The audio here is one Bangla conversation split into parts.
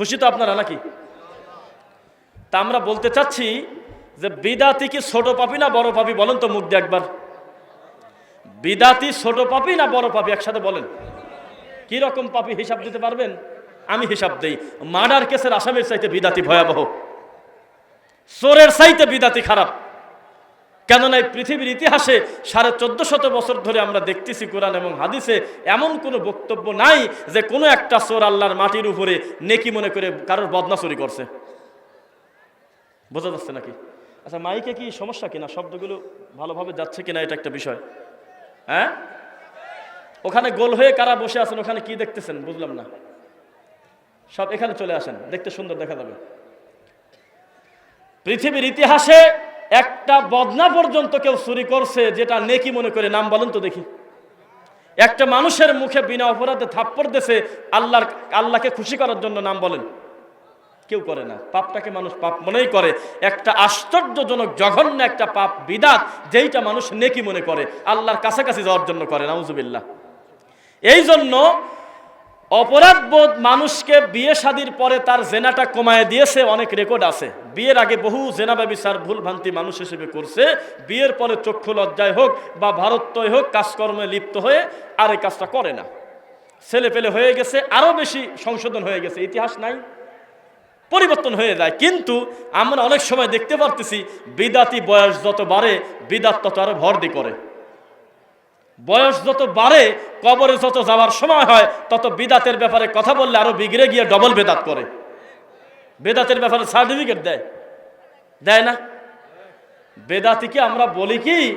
খুশি তো আপনারা নাকি? তা আমরা বলতে চাচ্ছি যে বিদাতি কি ছোট পাপি না বড় পাপি? বলেন তো মুখ দিয়ে একবার। বিদাতি, ছোট পাপি না বড় পাপি? একসাথে বলেন। কি রকম পাপি হিসাব দিতে পারবেন? আমি হিসাব দেই। মার্ডার কেসের আসামের চাইতে বিদাতি ভয়াবহ। চোরের চাইতে বিদাতি খারাপ। কেননা এই পৃথিবীর ইতিহাসে সাড়ে চোদ্দ শত বছর ধরে আমরা দেখতেছি কোরআন এবং হাদিসে এমন কোনো বক্তব্য নাই যে কোনো একটা চোর আল্লাহর মাটির উপরে নেকি মনে করে কারোর বদনা চুরি করছে। বোঝা যাচ্ছে নাকি? আচ্ছা মাইকে কি সমস্যা কিনা? শব্দগুলো ভালোভাবে যাচ্ছে কিনা এটা একটা বিষয়। হ্যাঁ? ওখানে গোল হয়ে কারা বসে আছেন, ওখানে কি দেখতেছেন? বুঝলাম না। সব এখানে চলে আসেন, দেখতে সুন্দর দেখা যাবে। পৃথিবীর ইতিহাসে একটা বদনা পর্যন্ত কেউ চুরি করছে, যেটা নেকি মনে করে, নাম বলেন তো দেখি। একটা মানুষের মুখে বিনা অপরাধে থাপ্পড় দেশে আল্লাহর, আল্লাহকে খুশি করার জন্য নাম বলেন। কেউ করে না, পাপটাকে মানুষ পাপ মনেই করে। একটা আশ্চর্যজনক, জঘন্য একটা পাপ, বিদাত, যেইটা মানুষ নেকি মনে করে, আল্লাহর কাছাকাছি যাওয়ার জন্য করে, নাউজুবিল্লাহ। এই জন্য অপরাধবোধ মানুষকে বিয়ে শাদির পরে তার জেনাটা কমায় দিয়েছে, অনেক রেকর্ড আছে। বিয়ের আগে বহু জেনা ব্যবসার ভুল ভ্রান্তি মানুষ হিসেবে করছে। বিয়ের পরে চক্ষু লজ্জায় হোক বা ভারত্বয় হোক, কাজকর্মে লিপ্ত হয়ে আর এই কাজটা করে না। ছেলে পেলে হয়ে গেছে আরও বেশি সংশোধন হয়ে গেছে। ইতিহাস নাই, পরিবর্তন হয়ে যায়। কিন্তু আমরা অনেক সময় দেখতে পারতেছি, বিদাতি বয়স যত বাড়ে, বিদাত তত আরও ভর্দি করে। বয়স যত বাড়ে, কবরে যত যাওয়ার সময় হয়, তত বিদাতের ব্যাপারে কথা বললে আরও বিগড়ে গিয়ে ডবল বেদাত করে। বেদাতের ব্যাপারে সার্টিফিকেট দেয়। দেয় না? বেদাতিকে আমরা বলি কি?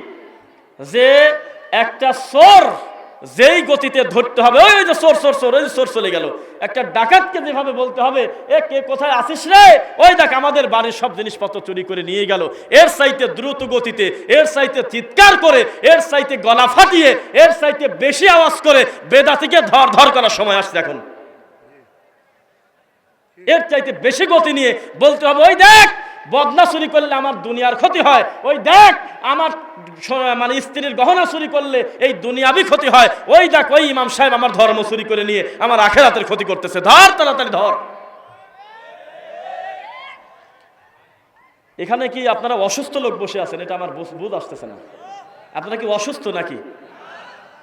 যে একটা সোর যেই গতিতে ধরতে হবে, ওই যে সোর সোর সোর, ওই সোর চলে গেল। একটা ডাকাতকে যেভাবে বলতে হবে, এ, কে কোথায় আসিস রে? ওই দেখ, আমাদের বাড়ির সব জিনিসপত্র চুরি করে নিয়ে গেল। এর চাইতে দ্রুত গতিতে, এর চাইতে চিৎকার করে, এর চাইতে গলা ফাটিয়ে, এর চাইতে বেশি আওয়াজ করে, বেদাতিকে ধর ধর করার সময় আসছে এখন। এর চাইতে বেশি গতি নিয়ে বলতে হবে, ওই দেখ বদনা চুরি করলে আমার দুনিয়ার ক্ষতি হয়। ওই দেখ, আমার মানে স্ত্রীর গহনা চুরি করলে এই দুনিয়াবি ক্ষতি হয়। ওই দেখ, ওই ইমাম সাহেব আমার ধর্ম চুরি করে নিয়ে আমার আখেরাতের ক্ষতি করতেছে। ধর তাড়াতাড়ি, ধর। এখানে কি আপনারা অসুস্থ লোক বসে আছেন? এটা আমার বুঝ আসতেছে না। আপনারা কি অসুস্থ নাকি?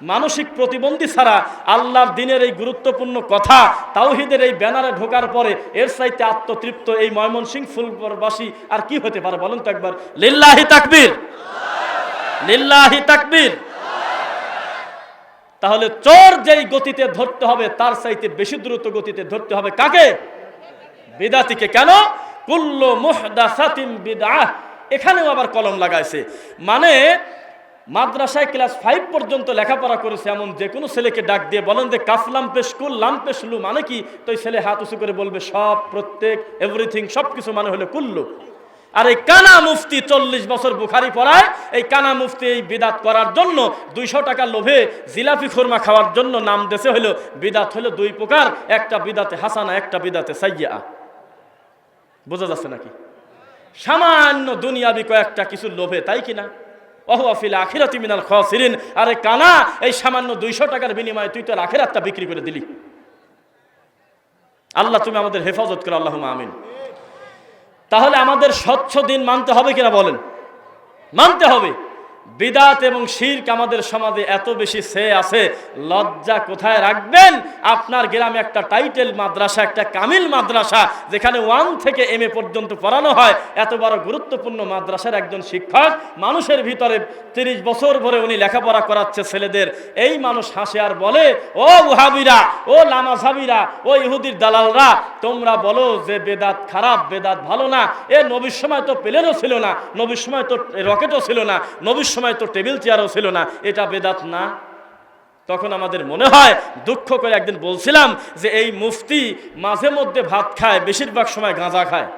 মানসিক প্রতিবন্ধী ছাড়া আল্লাহর দিনের এই গুরুত্বপূর্ণ কথা, তাওহিদের এই ব্যানারে ঢোকার পরে এর চাইতে আত্মতৃপ্ত এই ময়মনসিং ফুলবাসী আর কি হতে পারে বলুন তো একবার? লিল্লাহি তাকবীর। লিল্লাহি তাকবীর। তাহলে চোর যেই গতিতে ধরতে হবে, তার চাইতে বেশি দ্রুত গতিতে ধরতে হবে কাকে? বিদাতিকে। কেন? কুল্লু মুহদাসাতিন বিদআহ। এখানেও আবার কলম লাগাইছে। মানে মাদ্রাসায় ক্লাস ফাইভ পর্যন্ত লেখাপড়া করেছে এমন যে কোনো ছেলেকে ডাক দিয়ে বলেন যে কাফলাম পেশ কুল লাম পেশ লু মানে কি? তো ছেলে হাত উঁচু করে বলবে, সব, প্রত্যেক এভরিথিং সব কিছু মানে হলো কুল্লু। আর এই কানা মুফতি চল্লিশ বছর বুখারি পড়ায়, এই কানা মুফতি এই বিদাত করার জন্য দুইশো টাকা লোভে জিলাপি খুরমা খাওয়ার জন্য নাম দেশে হলো, বিদাত হলো দুই প্রকার, একটা বিদাতে হাসানা, একটা বিদাতে সাইয়া বোঝা যাচ্ছে নাকি? সামান্য দুনিয়াবি কয়েকটা কিছু লোভে, তাই কিনা অহুয়াফিল আখিরাতি মিনাল খসিরিন। আরে কানা, এই সামান্য দুইশো টাকার বিনিময়ে তুই তোর আখিরাতটা বিক্রি করে দিলি। আল্লাহ তুমি আমাদের হেফাজত করো আল্লাহ আমিন। তাহলে আমাদের স্বচ্ছ দিন মানতে হবে কিনা বলেন? মানতে হবে। বিদাত এবং শির্ক আমাদের সমাজে এত বেশি সে আছে, লজ্জা কোথায় রাখবেন? আপনার গ্রামে একটা টাইটেল মাদ্রাসা, একটা কামিল মাদ্রাসা, যেখানে ওয়ান থেকে এম এ পর্যন্ত পড়ানো হয়। এত বড় গুরুত্বপূর্ণ মাদ্রাসার একজন শিক্ষক, মানুষের ভিতরে তিরিশ বছর ধরে উনি লেখাপড়া করাচ্ছে ছেলেদের। এই মানুষ হাসে আর বলে, ও উহাবিরা ও লামাঝাবিরা, ও ইহুদির দালালরা, তোমরা বলো যে বেদাত খারাপ, বেদাত ভালো না। এ নবীর সময় তো প্লেনও ছিল না, নবীর সময় তো রকেটও ছিল না, নবীর সময় তো টেবিল চেয়ারও ছিল না, এটা বেদাত না। তখন আমাদের মনে হয়, দুঃখ করে একদিন বলছিলাম যে এই মুফতি মাঝে মধ্যে ভাত খায়, বেশিরভাগ সময় গাঁজা খায়।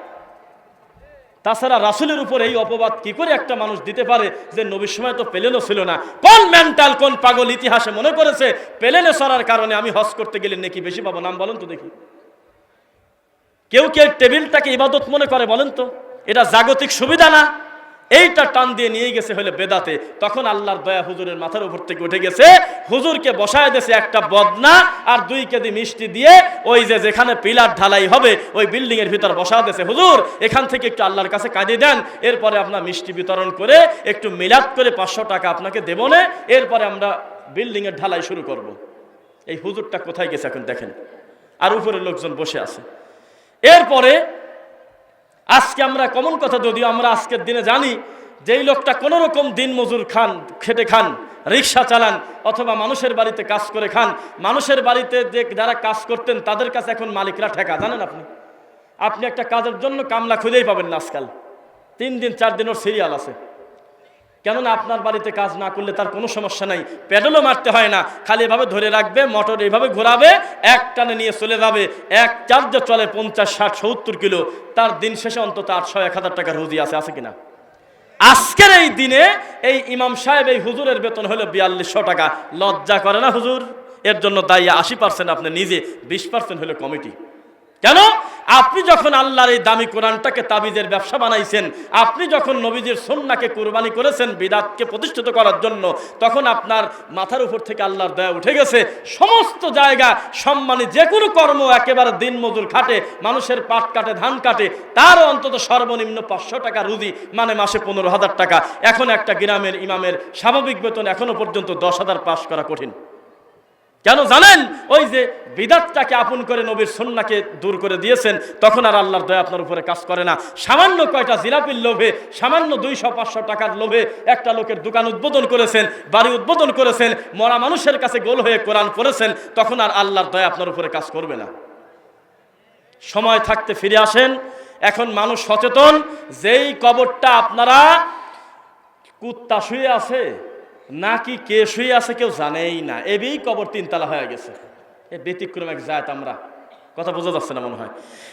তাছাড়া রাসুলের উপর এই অপবাদ কি করে একটা মানুষ দিতে পারে যে নবীর সময় তো পেলেনও ছিল না। কোন মেন্টাল কোন পাগল ইতিহাসে মনে করেছে পেলেনে সরার কারণে আমি হজ করতে গেলে নাকি বেশি পাবো? নাম বলেন তো দেখি। কেউ কেউ টেবিলটাকে ইবাদত মনে করে বলেন তো? এটা জাগতিক সুবিধা না? এইটা টান দিয়ে নিয়ে গেছে হলে বেদাতে। তখন আল্লাহর দয়া হুজুরের মাথার উপর থেকে উঠে গেছে, হুজুরকে বসায় দিয়েছে একটা বদনা আর দুই কেজি মিষ্টি দিয়ে ওই যে যেখানে পিলার ঢালাই হবে, ওই বিল্ডিং এর ভিতর বসা দিয়েছে, হুজুর, এখান থেকে একটু আল্লাহর কাছে কাঁদিয়ে দেন, এরপরে আপনার মিষ্টি বিতরণ করে একটু মিলাদ করে পাঁচশো টাকা আপনাকে দেবো না, এরপরে আমরা বিল্ডিং এর ঢালাই শুরু করব। এই হুজুরটা কোথায় গেছে এখন দেখেন? আর উপরে লোকজন বসে আছে। এরপরে আজকে আমরা কমন কথা যদিও আমরা আজকের দিনে জানি, যেই লোকটা কোনো রকম দিন মজুর খান, খেটে খান, রিক্সা চালান, অথবা মানুষের বাড়িতে কাজ করে খান, মানুষের বাড়িতে যে যারা কাজ করতেন, তাদের কাছে এখন মালিকরা ঠেকা, জানেন আপনি? আপনি একটা কাজের জন্য কামলা খুঁজেই পাবেন না আজকাল। তিন দিন, চার দিন ওর সিরিয়াল আছে। কেননা আপনার বাড়িতে কাজ না করলে তার কোনো সমস্যা নাই। প্যাডেলও মারতে হয় না। খালি এভাবে ধরে রাখবে, মোটর এইভাবে ঘোরাবে, এক টানে নিয়ে চলে যাবে। এক চার্জে চলে পঞ্চাশ, ষাট, সত্তর কিলো। তার দিন শেষে অন্তত আটশো, এক হাজার টাকার রুজি আছে আছে কিনা? আজকের এই দিনে এই ইমাম সাহেব, এই হুজুরের বেতন হলো বিয়াল্লিশশো টাকা। লজ্জা করে না হুজুর? এর জন্য দায়ী আশি পার্সেন্ট আপনি নিজে, বিশ পার্সেন্ট হলো কমিটি। কেন? আপনি যখন আল্লাহর এই দামি কোরআনটাকে তাবিজের ব্যবসা বানাইছেন, আপনি যখন নবীজির সন্নাকে কুরবানি করেছেন বিদাতকে প্রতিষ্ঠিত করার জন্য, তখন আপনার মাথার উপর থেকে আল্লাহর দয়া উঠে গেছে। সমস্ত জায়গা, সম্মানে যে কোনো কর্ম একেবারে দিন মজুর খাটে, মানুষের পাট কাটে, ধান কাটে তার অন্তত সর্বনিম্ন পাঁচশো টাকা রুজি মানে মাসে পনেরো হাজার টাকা। এখন একটা গ্রামের ইমামের স্বাভাবিক বেতন এখনও পর্যন্ত দশ হাজার পাশ করা কঠিন। কেন জানেন? ওই যে বিদাতটাকে আপন করে নবীর সন্নাকে দূর করে দিয়েছেন, তখন আর আল্লাহর দয়া আপনার উপরে কাজ করে না। সামান্য কয়টা জিলাপির লোভে, সামান্য দুইশো, পাঁচশো টাকার লোভে একটা লোকের দোকান উদ্বোধন করেছেন, বাড়ি উদ্বোধন করেছেন, মরা মানুষের কাছে গোল হয়ে কোরআন পড়েছেন, তখন আর আল্লাহর দয়া আপনার উপরে কাজ করবে না। সময় থাকতে ফিরে আসেন, এখন মানুষ সচেতন, যেই কবরটা আপনারা কুত্তা শুয়ে আছে নাকি কে শুয়ে আছে কেউ জানেই না। এবেই কবর তিনতলা হয়ে গেছে। এ ব্যতিক্রম এক জায়ত আমরা। কথা বোঝা যাচ্ছে না মনে হয়।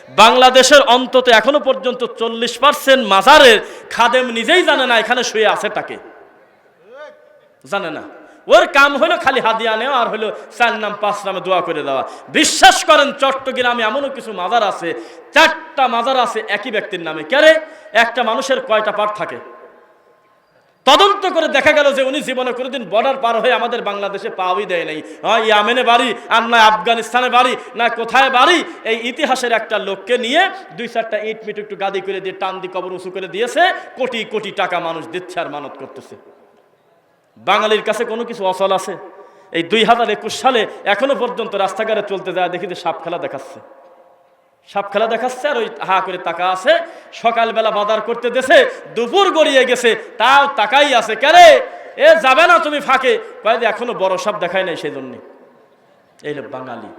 বাংলাদেশের অন্তত এখনও পর্যন্ত চল্লিশ পার্সেন্ট মাজারের খাদেম নিজেই জানে না এখানে শুয়ে আছে তাকে। জানে না। ওর কাম হলো খালি হাদিয়া নেওয়া আর হলো চার নাম, পাঁচ নামে দোয়া করে দেওয়া। বিশ্বাস করেন, চট্টগ্রামে এমনও কিছু মাজার আছে, চারটা মাজার আছে একই ব্যক্তির নামে। কেরে একটা মানুষের কয়টা পার থাকে? তদন্ত করে দেখা গেল যে উনি জীবনে কোনোদিন বর্ডার পার হয়ে আমাদের বাংলাদেশে পাওয়াই দেয় নাই। হয় ইয়ামেনে বাড়ি, আর না আফগানিস্তানে বাড়ি, না কোথায় বাড়ি, এই ইতিহাসের একটা লোককে নিয়ে দুই চারটা ইট মিট একটু গাদি করে দিয়ে টান দিয়ে কবর উঁচু করে দিয়েছে, কোটি কোটি টাকা মানুষ দিচ্ছে আর মানত করতেছে। বাঙালির কাছে কোনো কিছু অচল আছে? এই দুই হাজার একুশ সালে এখনও পর্যন্ত রাস্তাঘাটে চলতে যায়, দেখি যে সাপ খেলা দেখাচ্ছে। সাপ খেলা দেখাচ্ছে আর ওই হা করে তাকা আছে। সকালবেলা বাজার করতে দেশে, দুপুর গড়িয়ে গেছে, তাও তাকাই আছে কেরে এ যাবে না তুমি ফাঁকে। কয়েদি এখনও বড় সাপ দেখায় নাই সেই জন্যে এই লোক বাঙালি।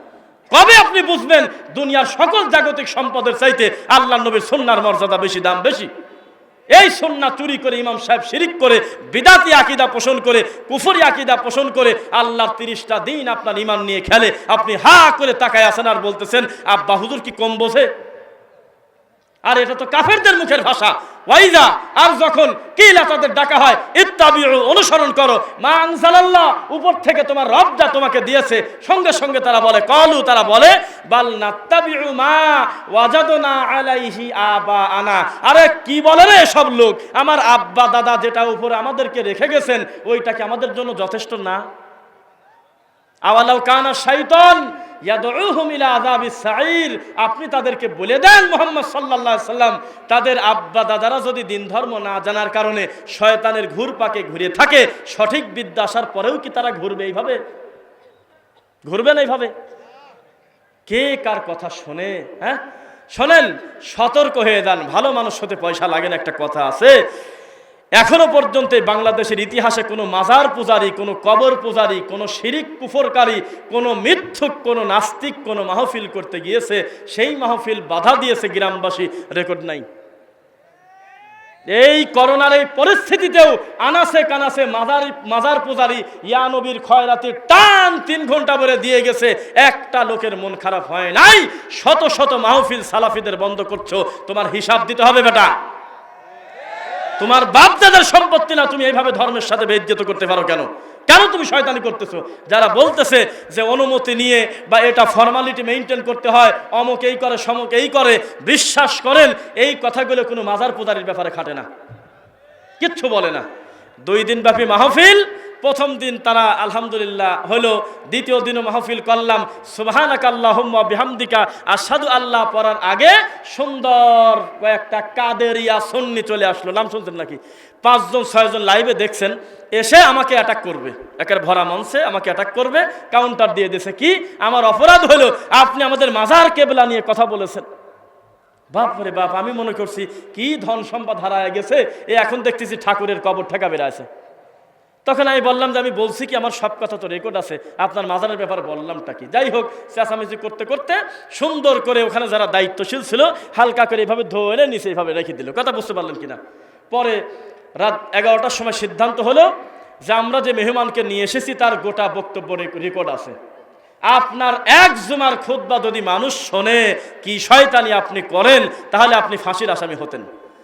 কবে আপনি বুঝবেন দুনিয়ার সকল জাগতিক সম্পদের চাইতে আল্লাহ নবীর সন্ন্যার মর্যাদা বেশি, দাম বেশি? এই সন্না চুরি করে ইমাম সাহেব শিরিক করে, বিদাতি আকিদা পোষণ করে, কুফরি আকিদা পোষণ করে, আল্লাহর তিরিশটা দিন আপনার ইমান নিয়ে খেলে, আপনি হা করে তাকায় আসেন আর বলতেছেন, আব্বা হুজুর কি কম বোঝে? আর এটা তো কাফেরদের মুখের ভাষা। ওয়াইজা, আর যখন কিলা তাদের ডাকা হয়, ইত্তাবিউ, অনুসরণ করো। মা আনজালাল্লাহ, উপর থেকে তোমার রব তোমাকে দিয়েছে। সঙ্গে সঙ্গে তারা বলে, কলু, তারা বলে, বাল নাত্তাবিউ মা ওয়াজাদনা আলাইহি আবা আনা আরে কি বলে রে সব লোক? আমার আব্বা, দাদা যেটা উপরে আমাদেরকে রেখে গেছেন, ওইটা কি আমাদের জন্য যথেষ্ট না? আওয়ালাউ কানা শাইতান আপনি তাদেরকে বলে দেন মোহাম্মদ আলাইহি সাল্লাম, তাদের আব্বা দাদারা যদি দিন ধর্ম না জানার কারণে শয়তানের ঘুর পাকে ঘুরে থাকে, সঠিক বিদ্যা আসার পরেও কি তারা ঘুরবে এইভাবে? ঘুরবে না এইভাবে? কে কার কথা শোনে হ্যাঁ? শোনেন, সতর্ক হয়ে যান। ভালো মানুষ হতে পয়সা লাগে না, একটা কথা আছে। এখনও পর্যন্ত বাংলাদেশের ইতিহাসে কোনো মাজার পূজারি, কোনো কবর পূজারি, কোনো শিরিক কুফরকারী, কোনো মিথ্যুক, কোনো নাস্তিক, কোনো মাহফিল করতে গিয়েছে, সেই মাহফিল বাধা দিয়েছে গ্রামবাসী, রেকর্ড নাই। এই করোনার এই পরিস্থিতিতেও আনাসে কানাসে মাজার মাজার পূজারি ইয়া নবীর খয়রাতি টান তিন ঘণ্টা ধরে দিয়ে গেছে, একটা লোকের মন খারাপ হয় নাই, শত শত মাহফিল সালাফিদের বন্ধ করছ, তোমার হিসাব দিতে হবে বেটা। তোমার বাপ দাদার সম্পত্তি না তুমি এইভাবে ধর্মের সাথে বেদ্যত করতে পারো কেন? কেন তুমি শয়তানি করতেছো? যারা বলতেছে যে অনুমতি নিয়ে বা এটা ফর্মালিটি মেনটেন করতে হয়, অমক এই করে, সমক এই করে, বিশ্বাস করেন, এই কথাগুলো কোনো মাজার পূজারির ব্যাপারে খাটে না। কিচ্ছু বলে না। দুই দিন ব্যাপী মাহফিল প্রথম দিন তারা আলহামদুলিল্লাহ হলো, দ্বিতীয় দিনও মাহফিল করলাম। সুবাহানাক আল্লাহুম্মা বিহামদিকা আসাদু আল্লাহ পড়ার আগে সুন্দর কয়েকটা কাদেরিয়া সন্নি চলে আসলো। নাম শুনছেন নাকি? পাঁচজন, ছয়জন লাইভে দেখছেন, এসে আমাকে অ্যাটাক করবে। একের ভরা মঞ্চে আমাকে অ্যাটাক করবে কাউন্টার দিয়ে দিয়েছে কি? আমার অপরাধ হলো, আপনি আমাদের মাজার কেবলা নিয়ে কথা বলেছেন। বাপ রে বাপ, আমি মনে করছি, কি ধন সম্পদ হারায় গেছে? এ এখন দেখতেছি ঠাকুরের কবর ঠেকা বেড়াছে তখন আমি বললাম যে আমি বলছি কি, আমার সব কথা তো রেকর্ড আছে। আপনার মাজারের ব্যাপারে বললামটা কি? যাই হোক, চেঁচামেচি করতে করতে সুন্দর করে ওখানে যারা দায়িত্বশীল ছিল, হালকা করে এইভাবে ধরে নিচে এইভাবে রেখে দিল। কথা বুঝতে পারলেন কিনা? পরে রাত এগারোটার সময় সিদ্ধান্ত হলো যে আমরা যে মেহমানকে নিয়ে এসেছি, তার গোটা বক্তব্য রেকর্ড আছে। আপনার এক জুমার খুদ্া যদি মানুষ শোনে, কি শয়তানি আপনি করেন, তাহলে আপনি ফাঁসির আসামি হতেন।